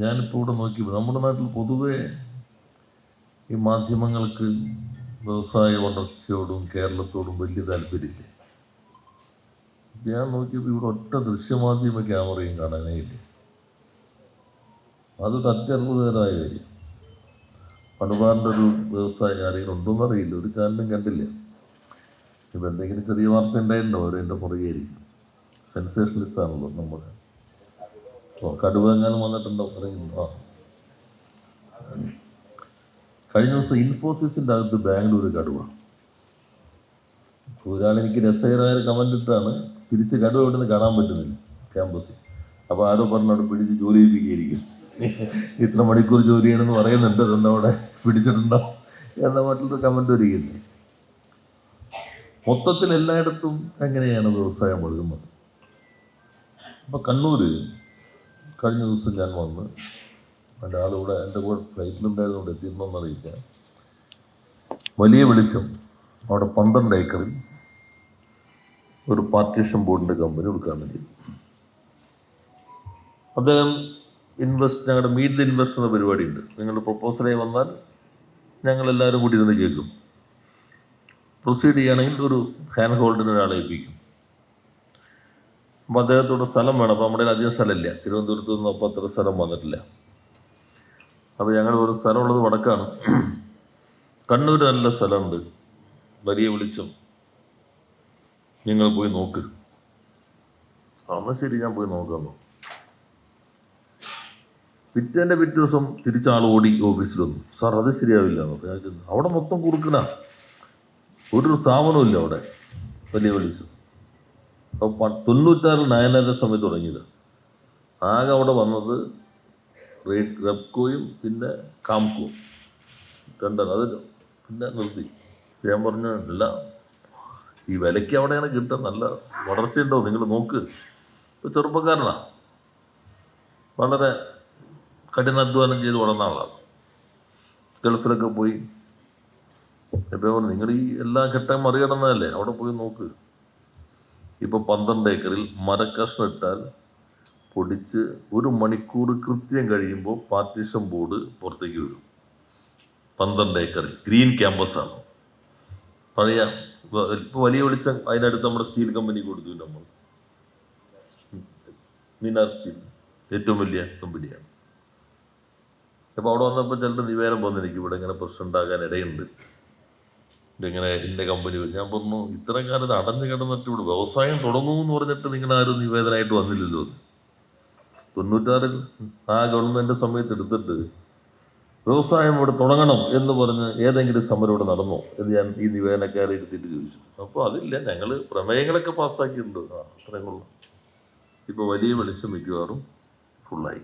ഞാനിപ്പോൾ ഇവിടെ നോക്കി നമ്മുടെ നാട്ടിൽ പൊതുവേ ഈ മാധ്യമങ്ങൾക്ക് വ്യവസായ വളർച്ചയോടും കേരളത്തോടും വലിയ താല്പര്യമില്ല. ഞാൻ നോക്കിയപ്പോൾ ഇവിടെ ഒറ്റ ദൃശ്യമാധ്യമ ക്യാമറയും കാണാനേ ഇല്ല അതൊരു അത്യത്ഭുതകരമായ കാര്യം. മലബാറിന്റെ ഒരു വ്യവസായ ആരെങ്കിലും ഉണ്ടോന്ന് അറിയില്ല ഒരു ചാനലും കണ്ടില്ല. ഇപ്പം എന്തെങ്കിലും ചെറിയ വാർത്ത ഉണ്ടായിട്ടുണ്ടോ? അവരെ എന്റെ പുറകെയായിരിക്കും സെൻസേഷനിസ്റ്റ് ആണല്ലോ നമ്മൾ ഓ കടുവ എങ്ങാനും വന്നിട്ടുണ്ടോ? അറിയുന്നു ആ കഴിഞ്ഞ ദിവസം ഇൻഫോസിസിന്റെ അകത്ത് ബാംഗ്ലൂർ കടുവ. ഒരാൾ എനിക്ക് രസകരമായ കമന്റ് ഇട്ടാണ് തിരിച്ച് കടുവ ഇവിടെ നിന്ന് കാണാൻ പറ്റുന്നില്ല ക്യാമ്പസിൽ. അപ്പോൾ ആരോ പറഞ്ഞു അവിടെ പിടിച്ച് ജോലി ചെയ്യിപ്പിക്കുകയായിരിക്കും ഇത്ര മണിക്കൂർ ജോലി ചെയ്യണമെന്ന് പറയുന്നുണ്ട് അതുകൊണ്ട് അവിടെ പിടിച്ചിട്ടുണ്ടോ? എന്ന മറ്റുള്ള കമന്റ് വരികയില്ല മൊത്തത്തിൽ എല്ലായിടത്തും എങ്ങനെയാണ് വ്യവസായം ഒഴുകുന്നത്? അപ്പോൾ കണ്ണൂർ കഴിഞ്ഞ ദിവസം ഞാൻ വന്ന് എന്റെ ആളിവിടെ എന്റെ കൂടെ ഫ്ലൈറ്റിലുണ്ടായതുകൊണ്ട് എത്തിയിരുന്നോന്ന് അറിയില്ല വലിയ വെളിച്ചം. അവിടെ പന്ത്രണ്ട് ഏക്കറിൽ ഒരു പാർട്ടീഷൻ ബോർഡിന്റെ കമ്പനി കൊടുക്കാൻ വേണ്ടി. അദ്ദേഹം ഇൻവെസ്റ്റ് ഞങ്ങളുടെ മീറ്റ് ദ ഇൻവെസ്റ്റ് എന്ന പരിപാടിയുണ്ട്. നിങ്ങളുടെ പ്രപ്പോസലായി വന്നാൽ ഞങ്ങളെല്ലാവരും കൂടി ഇരുന്ന് കേൾക്കും. പ്രൊസീഡ് ചെയ്യുകയാണെങ്കിൽ ഒരു ഹാൻഡ് ഹോൾഡിന് ഒരാളെ ഏൽപ്പിക്കും. അപ്പോൾ അദ്ദേഹത്തോട് സ്ഥലം വേണം. അപ്പോൾ നമ്മുടെ അധികം സ്ഥലമില്ല. തിരുവനന്തപുരത്ത് നിന്ന് അപ്പോൾ അത്ര സ്ഥലം വന്നിട്ടില്ല. അപ്പോൾ ഞങ്ങൾ ഒരു സ്ഥലമുള്ളത് വടക്കാണ്. കണ്ണൂർ നല്ല സ്ഥലമുണ്ട്. വലിയ വെളിച്ചം. നിങ്ങൾ പോയി നോക്ക്. അന്ന് ശരി ഞാൻ പോയി നോക്കാമെന്നു പിറ്റേന്റെ പിറ്റേ ദിവസം തിരിച്ചാൾ ഓടി ഓഫീസിൽ വന്നു. സാർ അത് ശരിയാവില്ല. ഞാൻ അവിടെ മൊത്തം കുറുക്കണ ഒരു സ്ഥാപനവും ഇല്ല അവിടെ. വലിയ വെളിച്ചം. അപ്പോൾ തൊണ്ണൂറ്റാറിൽ നയനര സമയത്ത് തുടങ്ങിയത്. ആകെ അവിടെ വന്നത് റെപ്കോയും പിന്നെ കാംകോയും. രണ്ടാണ്. അത് പിന്നെ നിർത്തി. ഞാൻ പറഞ്ഞു ഇല്ല ഈ വിലയ്ക്ക് അവിടെയാണ് കിട്ടുക. നല്ല വളർച്ചയുണ്ടോ? നിങ്ങൾ നോക്ക്. ഇപ്പോൾ ചെറുപ്പക്കാരനാണ് വളരെ കഠിനാധ്വാനം ചെയ്ത് വളർന്ന ആളാണ്. ഗൾഫിലൊക്കെ പോയി. പറഞ്ഞു നിങ്ങൾ ഈ എല്ലാ ഘട്ടം മറികടന്നതല്ലേ? അവിടെ പോയി നോക്ക്. ഇപ്പോൾ പന്ത്രണ്ട് ഏക്കറിൽ മരക്കഷ്ണം ഇട്ടാൽ പൊടിച്ച് ഒരു മണിക്കൂർ കൃത്യം കഴിയുമ്പോൾ പാർട്ടീഷൻ ബോർഡ് പുറത്തേക്ക് വരും പന്ത്രണ്ട് ഏക്കറിൽ ഗ്രീൻ ക്യാമ്പസാണ് പഴയ ഇപ്പോൾ വലിയ വെളിച്ചം അതിനടുത്ത് നമ്മുടെ സ്റ്റീൽ കമ്പനി കൊടുത്തു നമ്മൾ. മീനാർ സ്റ്റീൽ ഏറ്റവും വലിയ കമ്പനിയാണ്. അപ്പോൾ അവിടെ വന്നപ്പോൾ ചിലർ നിവേദനം വന്നു എനിക്ക് ഇവിടെ ഇങ്ങനെ പ്രശ്നം ഉണ്ടാകാൻ ഇടയുണ്ട്. ഇങ്ങനെ ഇന്ന കമ്പനി. ഞാൻ പറഞ്ഞു ഇത്രയും കാലത്ത് അടഞ്ഞു കിടന്നിട്ട് ഇവിടെ വ്യവസായം തുടങ്ങുമെന്ന് പറഞ്ഞിട്ട് നിങ്ങൾ ആരും നിവേദനമായിട്ട് വന്നില്ലല്ലോ. തൊണ്ണൂറ്റാറിൽ ആ ഗവൺമെന്റ് സമയത്ത് എടുത്തിട്ട് വ്യവസായം ഇവിടെ തുടങ്ങണം എന്ന് പറഞ്ഞ് ഏതെങ്കിലും സമരം ഇവിടെ നടന്നോ എന്ന് ഞാൻ ഈ നിവേദനക്കാരെ എടുത്തിട്ട് ചോദിച്ചു. അപ്പോൾ അതില്ല ഞങ്ങൾ പ്രമേയങ്ങളൊക്കെ പാസ്സാക്കിയിട്ടുണ്ട്. ആ അത്രയും കൊള്ളാം ഇപ്പോൾ വലിയ വെളിച്ചം മിക്കവാറും ഫുള്ളായി